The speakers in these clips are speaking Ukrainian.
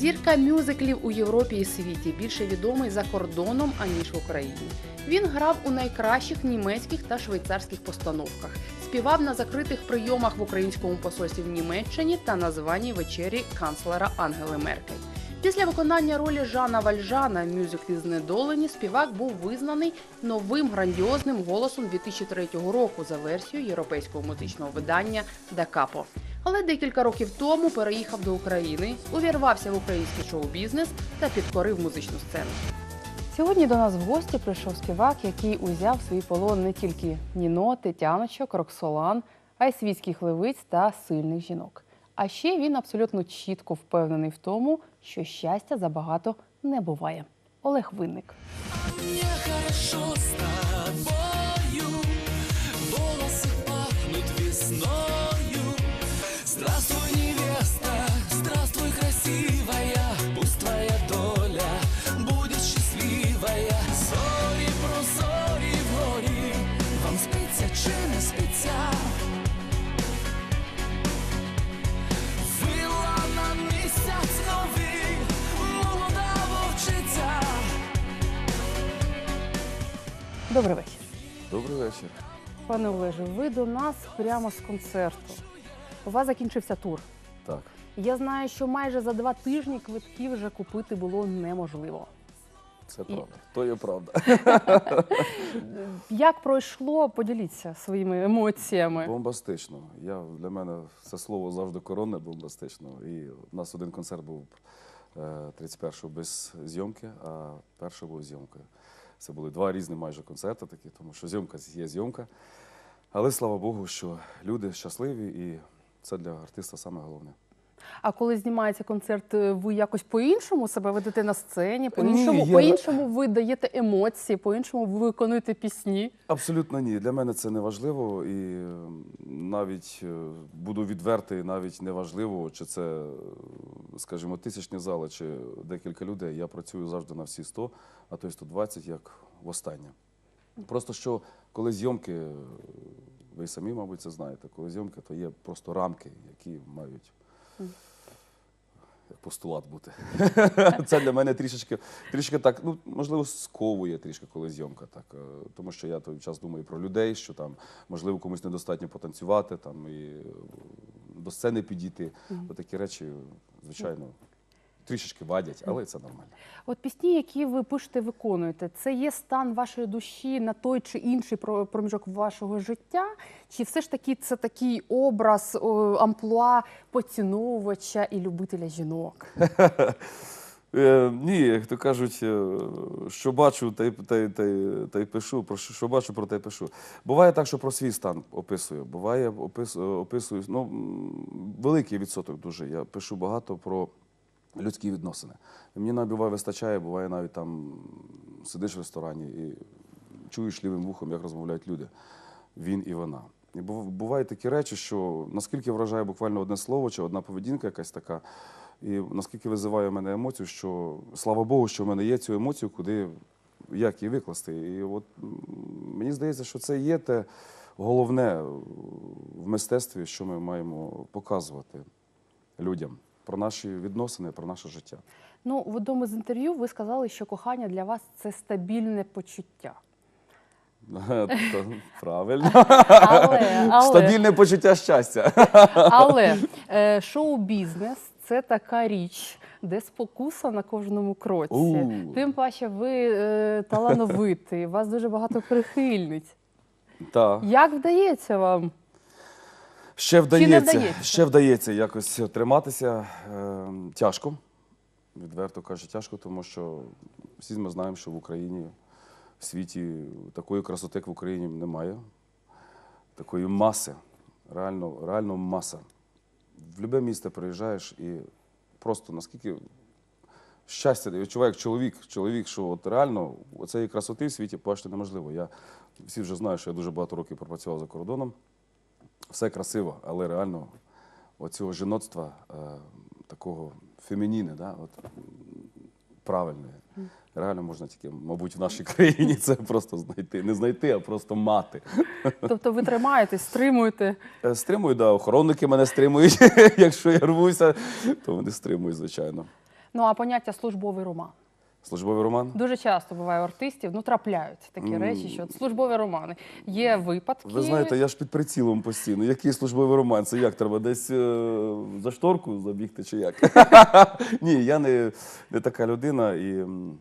Зірка мюзиклів у Європі і світі більше відомий за кордоном аніж в Україні. Він грав у найкращих німецьких та швейцарських постановках, співав на закритих прийомах в українському посольстві в Німеччині та на званій вечері канцлера Ангели Меркель. Після виконання ролі Жана Вальжана мюзиклі Знедолені співак був визнаний новим грандіозним голосом 2003 року за версією європейського музичного видання Да Капо. Але декілька років тому переїхав до України, увірвався в український шоу-бізнес та підкорив музичну сцену. Сьогодні до нас в гості прийшов співак, який узяв в свій полон не тільки Ніно, Тетяночок, Роксолан, а й світських левиць та сильних жінок. А ще він абсолютно чітко впевнений в тому, що щастя забагато не буває. Олег Винник. Мне хорошо с Добрий вечір. Добрий вечір. Пане Олеже, ви до нас прямо з концерту. У вас закінчився тур. Так, Я знаю, що майже за два тижні квитків вже купити було неможливо. це правда. То є правда. Як пройшло, поділіться своїми емоціями. Бомбастично. Я, для мене це слово завжди коронне бомбастично. І у нас один концерт був е, 31-го без зйомки, а перший був зйомкою. Це були два різні майже концерти такі, тому що зйомка є зйомка. Але слава Богу, що люди щасливі, і це для артиста саме головне. А коли знімається концерт, ви якось по-іншому себе ведете на сцені, по-іншому, я- по-іншому ви даєте емоції, по-іншому ви виконуєте пісні. Абсолютно ні. Для мене це не важливо, і е, навіть е, буду відвертий, навіть не важливо, чи це, е, скажімо, тисячні зали, чи декілька людей. Я працюю завжди на всі 100, а то й 120, як востаннє. Просто що коли зйомки, е, ви самі, мабуть, це знаєте, коли зйомки, то є просто рамки, які мають. Постулат бути. Це для мене трішечки, трішки так, ну можливо, сковує трішки, коли зйомка так. е, Тому що я той час думаю про людей, що там можливо комусь недостатньо потанцювати, там і е, до сцени підійти. Отакі такі речі, звичайно, трішечки вадять, але це нормально. От пісні, які ви пишете, виконуєте, це є стан вашої душі на той чи інший про- проміжок вашого життя? Чи все ж таки це такий образ амплуа поціновувача і любителя жінок? Е, ні, як то кажуть, е, що бачу, та й, та, й, та, та й пишу, про що, бачу, про те й пишу. Буває так, що про свій стан описую. Буває, опис, е, описую, ну, великий відсоток дуже. Я пишу багато про людські відносини. І мені буває вистачає, буває навіть там сидиш в ресторані і чуєш лівим вухом, як розмовляють люди. Він і вона. І бувають такі речі, що наскільки вражає буквально одне слово чи одна поведінка якась така, і наскільки визиває в мене емоцію, що слава Богу, що в мене є цю емоцію, куди як її викласти. І от мені здається, що це є те головне в мистецтві, що ми маємо показувати людям про наші відносини, про наше життя. Ну, в одному з інтерв'ю ви сказали, що кохання для вас це стабільне почуття. Правильно. Але, але, Стабільне почуття щастя. але е, шоу-бізнес це така річ, де спокуса на кожному кроці. Тим паче, ви е, талановитий, у вас дуже багато прихильниць. Так. Як вдається вам? Ще вдається, вдається? ще вдається якось триматися. Е, тяжко, відверто кажу, тяжко, тому що всі ми знаємо, що в Україні, в світі такої красоти, як в Україні, немає. Такої маси, реально, реально маса. В любе місто приїжджаєш і просто наскільки щастя я відчуваю як чоловік, чоловік, що от реально цієї красоти в світі бачити неможливо. Я всі вже знають, що я дуже багато років пропрацював за кордоном все красиво, але реально оцього жіноцтва, е, такого фемініни, да, от, м, правильне, реально можна тільки, мабуть, в нашій країні це просто знайти. Не знайти, а просто мати. Тобто ви тримаєтесь, стримуєте. Е, Стримую, да, охоронники мене стримують. Якщо я рвуся, то вони стримують, звичайно. Ну а поняття службовий роман. Службовий роман? Дуже часто буває у артистів, ну трапляються такі речі, що от службові романи. Є випадки. Ви знаєте, я ж під прицілом постійно. Який службовий роман? Це як треба десь е, за шторку забігти чи як? Ні, я не, не така людина, і м,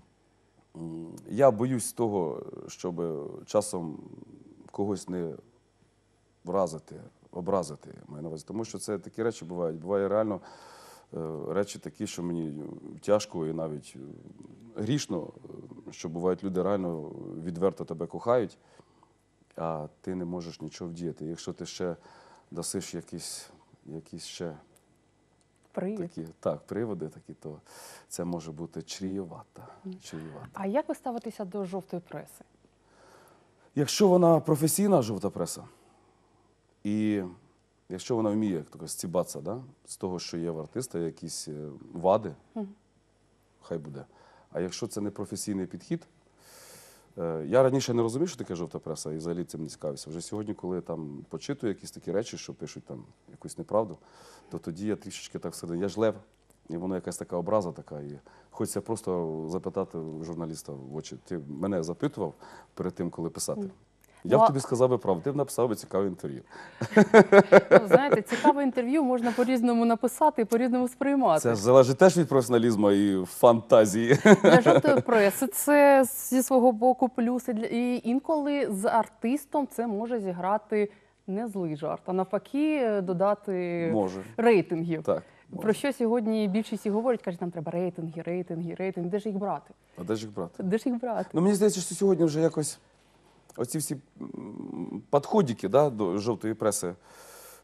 я боюсь того, щоб часом когось не вразити, образити. маю на увазі. Тому що це такі речі бувають. Буває реально речі такі, що мені тяжко і навіть е, грішно, е, що бувають люди реально відверто тебе кохають а ти не можеш нічого вдіяти. Якщо ти ще дасиш якісь, якісь ще Привід. такі так, приводи, такі, то це може бути чрієвата. А як ви ставитеся до жовтої преси? Якщо вона професійна жовта преса, і якщо вона вміє як стібатися да, з того, що є в артиста якісь е, вади, хай буде. А якщо це не професійний підхід, е, я раніше не розумів, що таке жовта преса, і взагалі цим не цікавився. Вже сьогодні, коли я там почитую якісь такі речі, що пишуть там якусь неправду, то тоді я трішечки так всередині. Я ж лев, і воно якась така образа така. І хочеться просто запитати журналіста в очі. Ти мене запитував перед тим, коли писати. Я б тобі сказав би правду, ти б написав би цікаве інтерв'ю. Ну, знаєте, цікаве інтерв'ю можна по-різному написати і по-різному сприймати. Це ж залежить теж від професіоналізму і фантазії. Для жовтої преси це зі свого боку плюси. Для- І інколи з артистом це може зіграти не злий жарт, а навпаки додати Може. рейтингів. Так. Про що сьогодні більшість і говорять, кажуть, нам треба рейтинги, рейтинги, рейтинги. Де ж їх брати? А де ж їх брати? Де ж їх брати? Ну, мені здається, що сьогодні вже якось оці всі подходики да, до жовтої преси,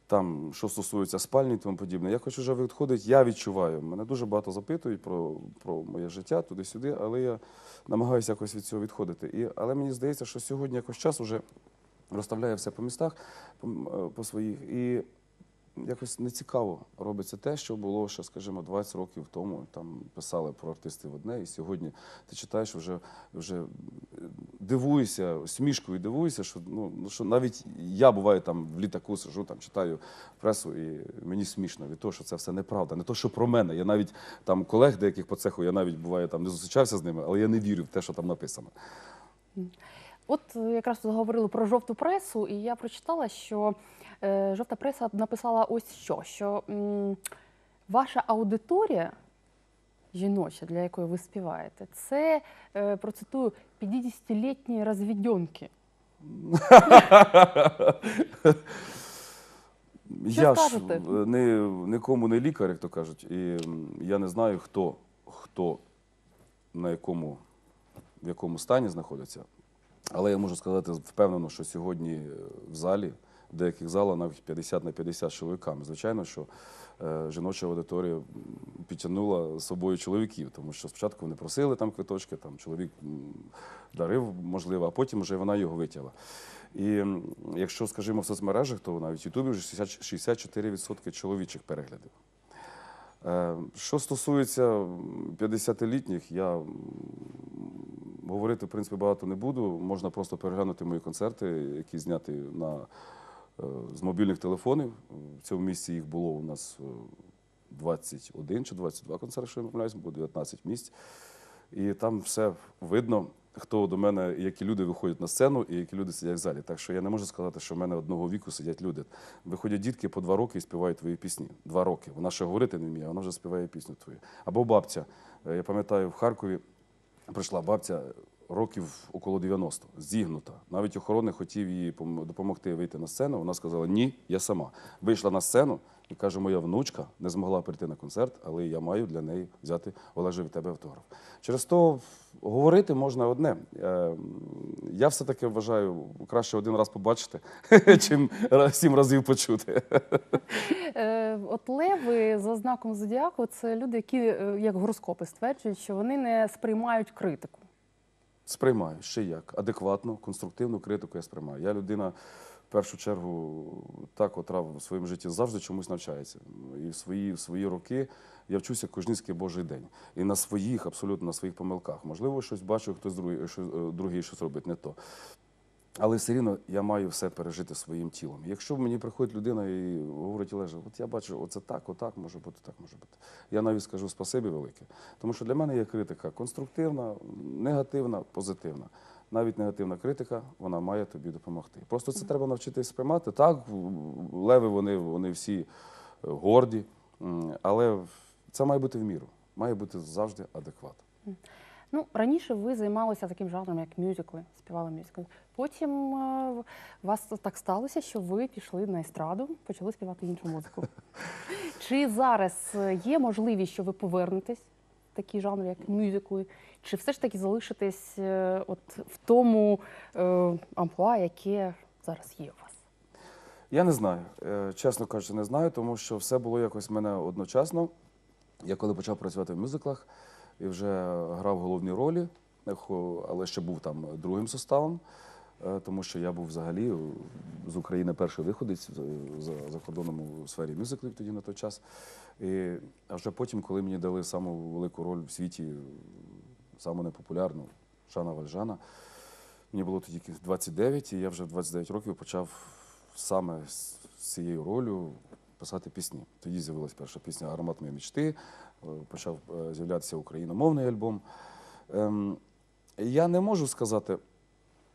там, що стосується спальні і тому подібне, якось вже відходить, я відчуваю. Мене дуже багато запитують про, про моє життя туди-сюди, але я намагаюся якось від цього відходити. І, але мені здається, що сьогодні якось час вже розставляє все по містах, по, е, по своїх. І якось нецікаво робиться те, що було ще, скажімо, 20 років тому. Там писали про артистів одне, і сьогодні ти читаєш вже, вже дивуєшся, смішкою дивуєшся, що, ну, ну, що навіть я буваю там в літаку сижу, там читаю пресу, і мені смішно від того, що це все неправда. Не то, що про мене. Я навіть там колег деяких по цеху, я навіть буває там не зустрічався з ними, але я не вірю в те, що там написано. От е, якраз тут говорили про жовту пресу, і я прочитала, що жовта преса написала ось що: що ваша аудиторія жіноча, для якої ви співаєте, це е, процитую 50-літні розвідьонки. я ж скажете? е, не, нікому не лікар, як то кажуть, і я не знаю, хто, хто на якому, в якому стані знаходиться. Але я можу сказати впевнено, що сьогодні е, в залі, деяких залах навіть 50 на 50 з чоловіками. Звичайно, що е, жіноча аудиторія підтягнула з собою чоловіків, тому що спочатку вони просили там квиточки, там чоловік дарив, можливо, а потім вже вона його витягла. І якщо, скажімо, в соцмережах, то навіть в Ютубі вже 64% чоловічих переглядів. Е, Що стосується 50-літніх, я говорити в принципі багато не буду. Можна просто переглянути мої концерти, які зняті на, з мобільних телефонів. В цьому місці їх було у нас е, 21 чи 22 концерти, що я помиляюсь, було 19 місць. І там все видно, хто до мене, які люди виходять на сцену і які люди сидять в залі. Так що я не можу сказати, що в мене одного віку сидять люди. Виходять дітки по два роки і співають твої пісні. Два роки. Вона ще говорити не вміє, вона вже співає пісню твою. Або бабця. Е, Я пам'ятаю, в Харкові прийшла бабця років около 90, зігнута. Навіть охоронник хотів їй допомогти вийти на сцену. Вона сказала: Ні, я сама. Вийшла на сцену і каже, моя внучка не змогла прийти на концерт, але я маю для неї взяти Олеже від тебе автограф. Через то говорити можна одне. Е, Я все-таки вважаю, краще один раз побачити, чим сім разів почути. Е, От леви за знаком зодіаку це люди, які, е, як гороскопи, стверджують, що вони не сприймають критику. Сприймаю ще як. Адекватно, конструктивну критику я сприймаю. Я людина, в першу чергу, так отрав в своєму житті завжди чомусь навчається. І в свої, в свої роки я вчуся кожнийський Божий день. І на своїх, абсолютно на своїх помилках. Можливо, щось бачу, хтось другий, що, е, другий щось робить не то. Але все рівно я маю все пережити своїм тілом. Якщо мені приходить людина і говорить, Олеже, от я бачу, оце так, отак може бути, так може бути. Я навіть скажу спасибі велике. Тому що для мене є критика конструктивна, негативна, позитивна. Навіть негативна критика, вона має тобі допомогти. Просто це треба навчитись сприймати. Так, леви вони, вони всі е, горді, але це має бути в міру, має бути завжди адекват. Ну, раніше ви займалися таким жанром, як мюзикли, співали мюзикли. Потім е, у вас так сталося, що ви пішли на естраду, почали співати іншу музику. Чи зараз е, є можливість, що ви повернетесь в такі жанри, як мюзикли, чи все ж таки залишитесь е, от в тому е, амплуа, яке зараз є у вас? Я не знаю. Е, Чесно кажучи, не знаю, тому що все було якось в мене одночасно. Я коли почав працювати в мюзиклах і вже грав головні ролі, е, але ще був там другим составом, е, тому що я був взагалі е, з України перший виходець за, за кордоном у сфері мюзиклів тоді на той час. І, а вже потім, коли мені дали саму велику роль в світі, е, саму непопулярну Шана Вальжана, Мені було тоді 29, і я вже в 29 років почав саме з цією ролью писати пісні. Тоді з'явилася перша пісня Аромат моєї мічти, е, почав е, з'являтися україномовний альбом. Ем, Я не можу сказати,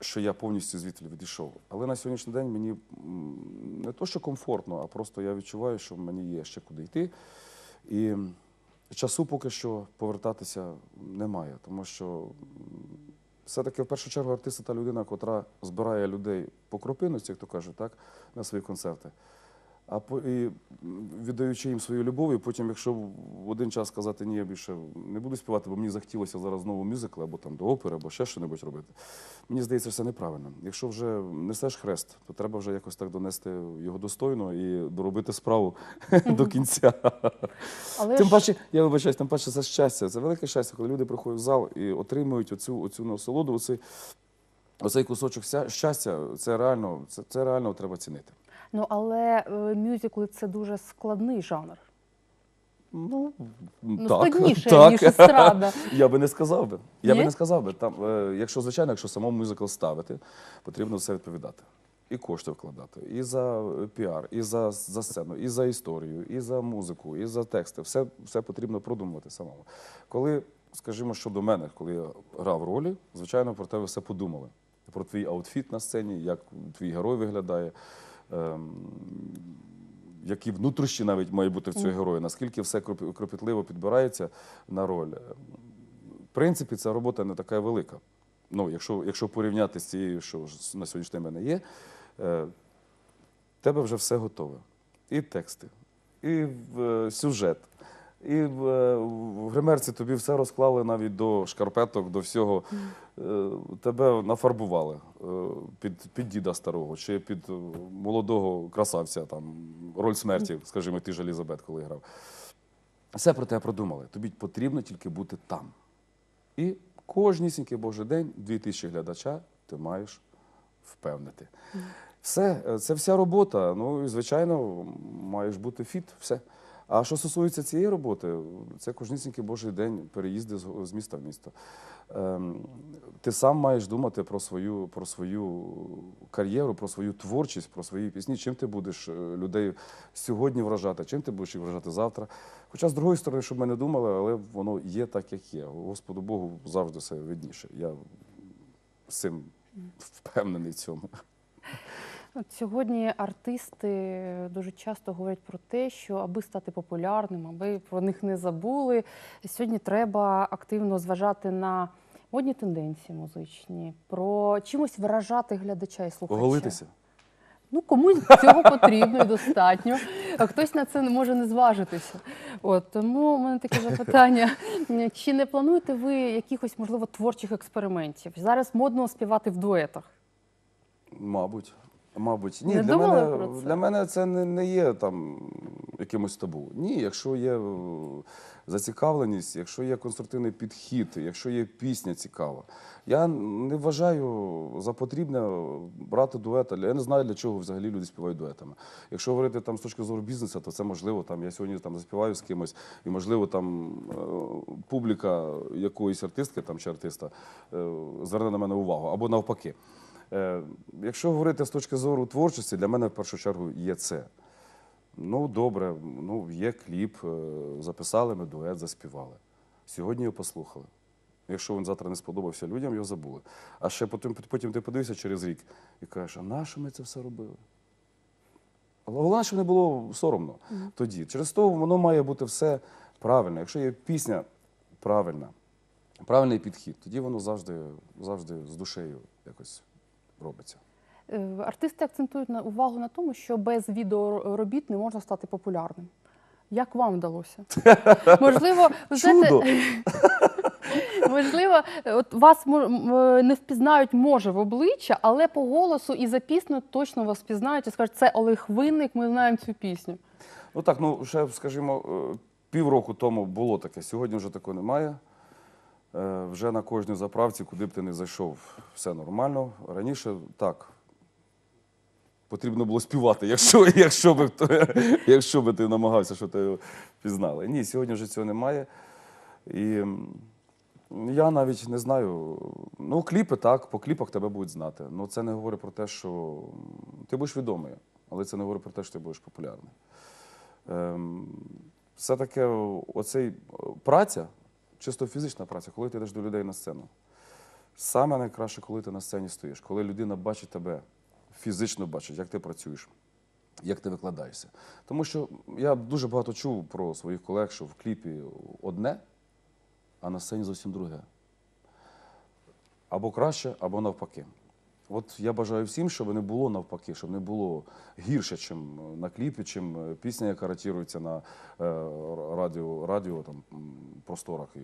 що я повністю звідти відійшов, але на сьогоднішній день мені не то, що комфортно, а просто я відчуваю, що мені є ще куди йти. І часу поки що повертатися немає, тому що все-таки в першу чергу артист – та людина, котра збирає людей по кропинності, як то кажуть, так, на свої концерти. А по, і віддаючи їм свою любов, і потім, якщо в один час сказати, ні, я більше не буду співати, бо мені захотілося зараз знову мюзикл, або там до опери, або ще щось робити. Мені здається, це неправильно. Якщо вже несеш хрест, то треба вже якось так донести його достойно і доробити справу до кінця. Але Тим паче, я вибачаюсь, тим паче це щастя. Це велике щастя, коли люди приходять в зал і отримують оцю, оцю насолоду, оцей, оцей кусочок щастя. Це реально, це, це реально треба цінити. Ну але е, мюзикли це дуже складний жанр. Ну, Ну, так, складніше, так. ніж естрада. Я би не сказав би. Я Ні? би не сказав би. Там, е, якщо, звичайно, якщо самому мюзикл ставити, потрібно все відповідати. І кошти вкладати, і за е, піар, і за, за сцену, і за історію, і за музику, і за тексти. Все, все потрібно продумувати самому. Коли, скажімо, щодо мене, коли я грав ролі, звичайно, про тебе все подумали. Про твій аутфіт на сцені, як твій герой виглядає. Ем, які внутрішні навіть мають бути в цього героя, наскільки все кропітливо підбирається на роль. В принципі, ця робота не така велика. Ну, якщо, якщо порівняти з цією, що на сьогоднішній день в мене є, е, в тебе вже все готове. І тексти, і е, сюжет. І в, е, в гримерці тобі все розклали навіть до шкарпеток, до всього. Е, Тебе нафарбували е, під, під діда старого чи під молодого красавця, там, роль смерті, скажімо, ти ж Елізабет, коли грав. Все про тебе продумали. Тобі потрібно тільки бути там. І кожнісінький божий день, дві тисячі глядача, ти маєш впевнити. Все, це вся робота. Ну і звичайно, маєш бути фіт, все. А що стосується цієї роботи, це кожнісінький божий день переїзди з, міста в місто. Ем, ти сам маєш думати про свою, про свою кар'єру, про свою творчість, про свої пісні, чим ти будеш е, людей сьогодні вражати, чим ти будеш їх вражати завтра. Хоча, з другої сторони, щоб ми не думали, але воно є так, як є. Господу Богу завжди все видніше. Я з цим впевнений в цьому. От Сьогодні артисти дуже часто говорять про те, що аби стати популярним, аби про них не забули, сьогодні треба активно зважати на модні тенденції музичні, про чимось виражати глядача і слухача. Оголитися. Ну, комусь цього потрібно і достатньо, а хтось на це може не зважитися. От тому у мене таке запитання: чи не плануєте ви якихось, можливо, творчих експериментів? Зараз модно співати в дуетах. Мабуть. Мабуть, ні, Не для мене, про це? для мене це не, не є там якимось табу. Ні, якщо є е, зацікавленість, якщо є конструктивний підхід, якщо є пісня цікава. Я не вважаю за потрібне брати дует. Я не знаю, для чого взагалі люди співають дуетами. Якщо говорити там з точки зору бізнесу, то це можливо. Там я сьогодні там заспіваю з кимось, і можливо там е, публіка якоїсь артистки там чи артиста е, зверне на мене увагу або навпаки. Е, якщо говорити з точки зору творчості, для мене в першу чергу є це. Ну, добре, ну, є кліп, е, записали ми дует, заспівали. Сьогодні його послухали. Якщо він завтра не сподобався людям, його забули. А ще потім, потім ти подивишся через рік і кажеш, а на що ми це все робили? Головне, щоб не було соромно тоді. Через то воно має бути все правильно. Якщо є пісня правильна, правильний підхід, тоді воно завжди, завжди з душею якось робиться. Е, Артисти акцентують на увагу на тому, що без відеоробіт не можна стати популярним. Як вам вдалося? Можливо, ви знаєте, можливо, от вас е, не впізнають може в обличчя, але по голосу і за пісню точно вас впізнають і скажуть, це Олег Винник, ми знаємо цю пісню. Ну так, ну ще, скажімо, е, півроку тому було таке, сьогодні вже такого немає. Е, Вже на кожній заправці, куди б ти не зайшов, все нормально. Раніше так. Потрібно було співати, якщо, якщо, би, якщо би ти намагався, що ти пізнали. Ні, сьогодні вже цього немає. І я навіть не знаю. Ну, кліпи так, по кліпах тебе будуть знати. Ну, це не говорить про те, що ти будеш відомий, але це не говорить про те, що ти будеш популярний. Ем, все таке, оцей праця, чисто фізична праця, коли ти йдеш до людей на сцену. Саме найкраще, коли ти на сцені стоїш, коли людина бачить тебе, фізично бачить, як ти працюєш, як ти викладаєшся. Тому що я дуже багато чув про своїх колег, що в кліпі одне, а на сцені зовсім друге. Або краще, або навпаки. От я бажаю всім, щоб не було навпаки, щоб не було гірше, чим на кліпі, чим пісня, яка ратірується на е, радіо, радіо там, просторах і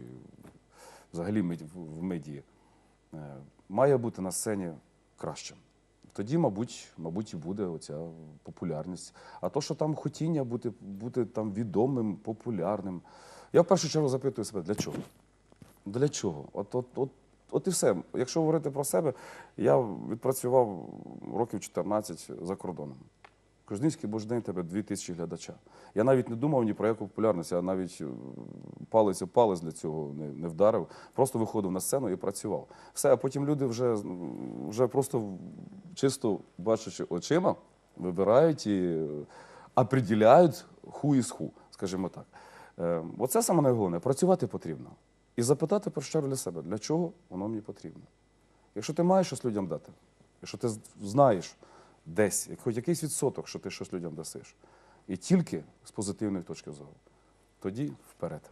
взагалі в медії. Е, Має бути на сцені краще. Тоді, мабуть, мабуть, і буде оця популярність. А то, що там хотіння бути, бути там відомим, популярним. Я в першу чергу запитую себе, для чого? Для чого? От, от, от, от і все. Якщо говорити про себе, я відпрацював років 14 за кордоном. Кожнинський божий день тебе дві тисячі глядача. Я навіть не думав ні про яку популярність, я навіть е, палець об палець для цього не, не вдарив. Просто виходив на сцену і працював. Все, а потім люди вже, вже просто чисто бачачи очима, вибирають і е, определяють ху із ху, скажімо так. Е, Оце саме найголовніше. Працювати потрібно. І запитати про чергу для себе, для чого воно мені потрібно. Якщо ти маєш щось людям дати, якщо ти знаєш десь, хоч якийсь відсоток, що ти щось людям дасиш, і тільки з позитивної точки зору, тоді вперед.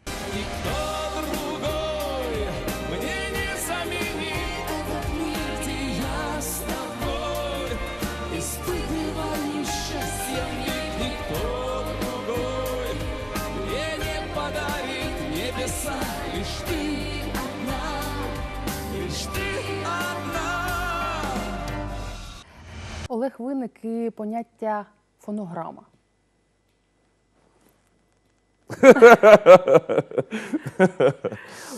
Олег Винник і поняття фонограма.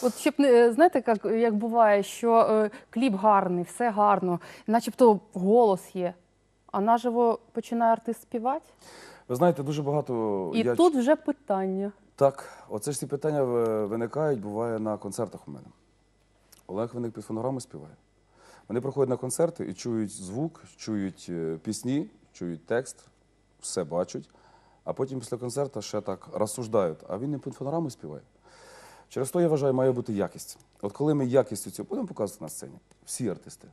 От щоб не знаєте, як, як буває, що е, кліп гарний, все гарно, начебто голос є, а наживо починає артист співати. Ви знаєте, дуже багато І я тут вже питання. Так, оце ж ці питання виникають, буває на концертах у мене. Олег Виник під фонограму співає. Вони приходять на концерти і чують звук, чують е, пісні, чують текст, все бачать, а потім після концерту ще так розсуждають, а він не під фонограму співає. Через то, я вважаю, має бути якість. От коли ми якістю цього будемо показувати на сцені, всі артисти,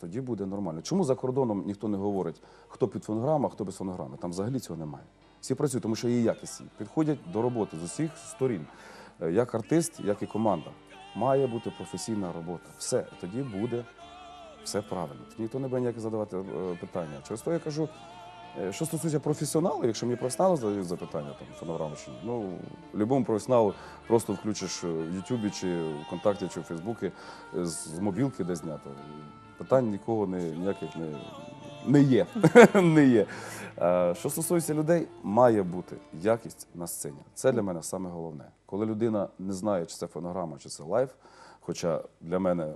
тоді буде нормально. Чому за кордоном ніхто не говорить, хто під фонограма, хто без фонограми? Там взагалі цього немає. Всі працюють, тому що є якість. Підходять до роботи з усіх сторін. Е, Як артист, як і команда. Має бути професійна робота. Все, тоді буде все правильно. Ніхто не буде ніяк задавати е, питання. Через то я кажу, е, що стосується професіоналу, якщо мені професіонали задають запитання, там, фонограму чи ні, ну, любому професіоналу просто включиш е, в Ютубі чи ВКонтакті, чи в Фейсбуці з, мобілки де знято. Питань нікого не, ніяких не, не є. не є. Що стосується людей, має бути якість на сцені. Це для мене саме головне. Коли людина не знає, чи це фонограма, чи це лайв. Хоча для мене,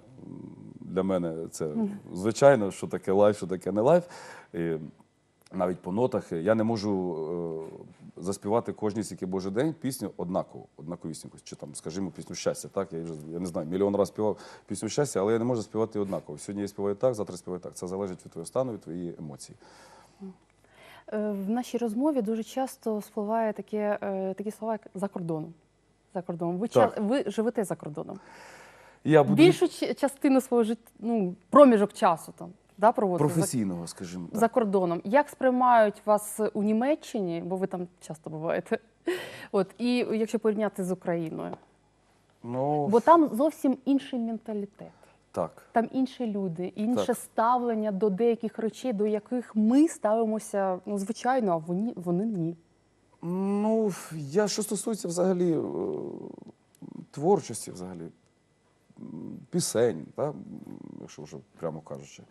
для мене це звичайно, що таке лайв, що таке не лайв. І навіть по нотах. Я не можу е, заспівати кожній стільки Божий день пісню однаково, однаковісіньку. Чи там, скажімо, пісню щастя. Так? Я вже я не знаю, мільйон разів співав пісню щастя, але я не можу співати однаково. Сьогодні я співаю так, завтра співаю так. Це залежить від твого стану, від твоєї емоції. Е, В нашій розмові дуже часто спливає таке, е, такі слова, як за кордоном. За кордоном. Ви, ча- ви живете за кордоном. Я буду Більшу ч- частину свого життя, ну, проміжок часу там, да, проводите за, професійного, скажімо так. за кордоном. Як сприймають вас у Німеччині, бо ви там часто буваєте? От, і якщо порівняти з Україною. Ну, Бо там зовсім інший менталітет. так. Там інші люди, інше Так. ставлення до деяких речей, до яких ми ставимося, ну, звичайно, а вони, вони ні. Ну, я що стосується взагалі е, творчості, взагалі, пісень, та, якщо вже прямо кажучи.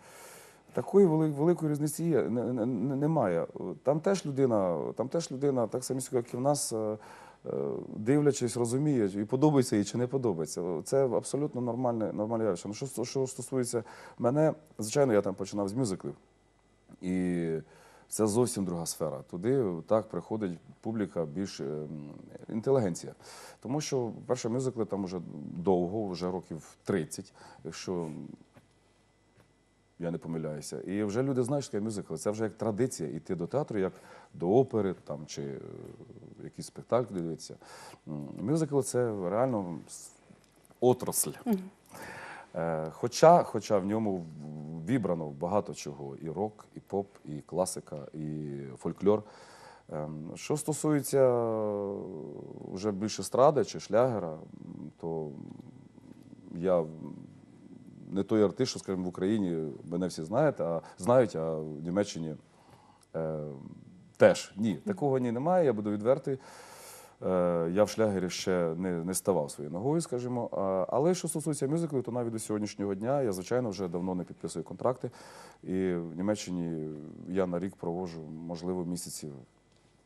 Такої великої різниці є, не, не- не- немає. Там теж людина, там теж людина, так само, як і в нас, е, е, дивлячись, розуміє, і подобається їй чи не подобається. Це абсолютно нормальне, нормальне явище. Ну, що, що стосується мене, звичайно, я там починав з мюзиклів. І це зовсім друга сфера. Туди так приходить публіка більш ем, інтелігенція. Тому що перші мюзикли там вже довго, вже років 30, якщо я не помиляюся. І вже люди знають, що таке мюзикл. Це вже як традиція йти до театру, як до опери там, чи е, якийсь спектакль дивитися. Мюзикл це реально отрасль. Е, Хоча, хоча в ньому вібрано багато чого: і рок, і поп, і класика, і фольклор. Ем, Що стосується е, вже більше стради чи шлягера, то я не той артист, що, скажімо, в Україні мене всі знають, а знають, а в Німеччині е, теж ні. Такого ні немає, я буду відвертий. Е, я в шлягері ще не, не ставав своєю ногою, скажімо. Але що стосується мюзиклів, то навіть до сьогоднішнього дня я, звичайно, вже давно не підписую контракти. І в Німеччині я на рік проводжу, можливо, місяців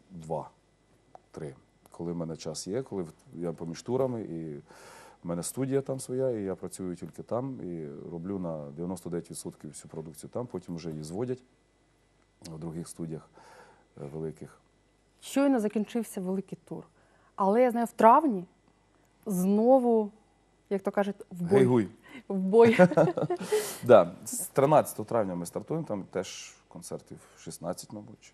два-три, коли в мене час є, коли я поміж турами, і в мене студія там своя, і я працюю тільки там і роблю на 99% всю продукцію там, потім вже її зводять в других студіях е, великих. Щойно закінчився великий тур. Але я знаю, в травні знову, як то кажуть, в бой. Гей-гуй. В бой. Да, з 13 травня ми стартуємо, там теж концертів 16, мабуть.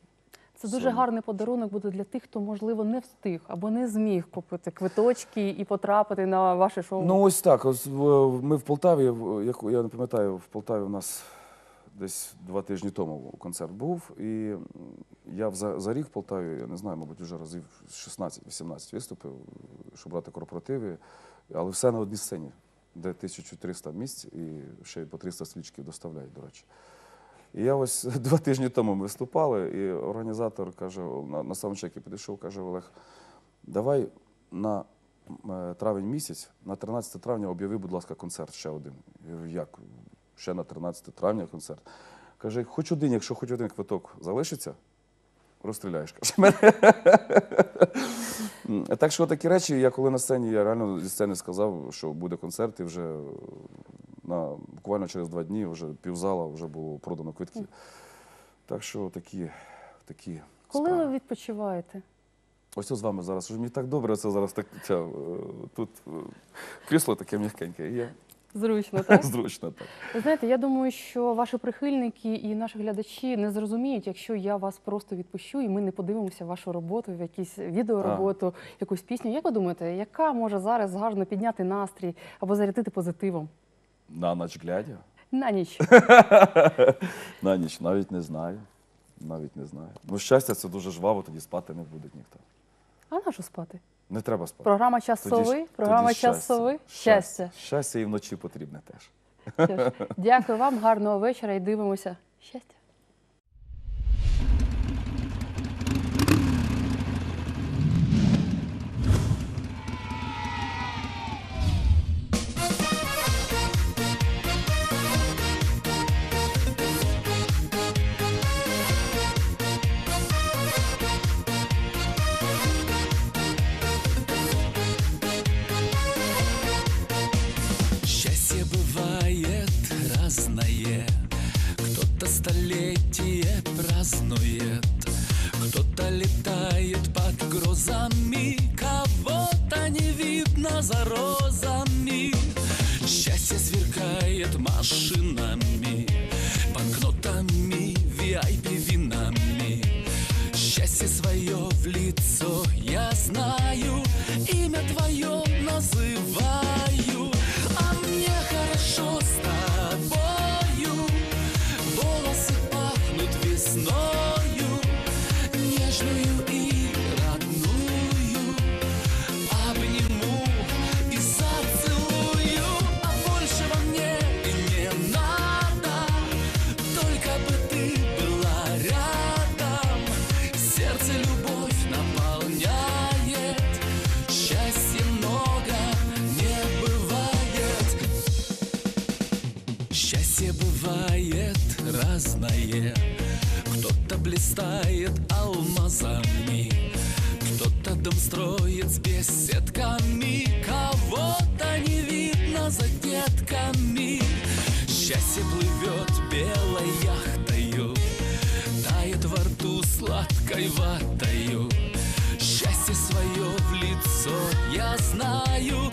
Це дуже Сольно. гарний подарунок буде для тих, хто, можливо, не встиг або не зміг купити квиточки і потрапити на ваше шоу. Ну ось так. Ось ми в Полтаві, в- як я не пам'ятаю, в Полтаві у нас десь два тижні тому концерт був. І я за, за рік Полтаві, я не знаю, мабуть, вже разів 16-18 виступив, щоб брати корпоративи, але все на одній сцені, де 1300 місць і ще й по 300 свічків доставляють, до речі. І я ось два тижні тому виступали, і організатор каже, на, на саундчекі підійшов, каже Олег, давай на е, травень місяць, на 13 травня об'яви, будь ласка, концерт ще один. Я говорю, як? Ще на 13 травня концерт. Каже, хоч один, якщо хоч один квиток залишиться, розстріляєш. Каже, мене. Так що такі речі, я коли на сцені, я реально зі сцени сказав, що буде концерт, і вже на, буквально через два дні вже півзала вже було продано квитки. Так що такі, такі Коли справи. ви відпочиваєте? Ось з вами зараз. Мені так добре, це зараз так е, тут е, крісло таке м'якеньке. і Я Зручно, так? зручно так. Ви знаєте, я думаю, що ваші прихильники і наші глядачі не зрозуміють, якщо я вас просто відпущу, і ми не подивимося вашу роботу, якісь відеороботу, якусь пісню. Як ви думаєте, яка може зараз гарно підняти настрій або зарядити позитивом? На ніч глядя. На ніч. На ніч навіть не знаю. Навіть не знаю. Ну, щастя, це дуже жваво, тоді спати не буде ніхто. А на що спати? Не треба спати. Програма часовий, Тоді програма тоді Програма щастя. Щастя. Щастя і вночі потрібне. Теж. Дякую вам, гарного вечора і дивимося. Щастя. странное Кто-то столетие празднует Кто-то летает под грозами Кого-то не видно за розами. Счастье сверкает машинами Банкнотами, VIP-винами Счастье свое в лице облаками Счастье плывет белой яхтою Тает во рту сладкой ватою. Счастье свое в лицо я знаю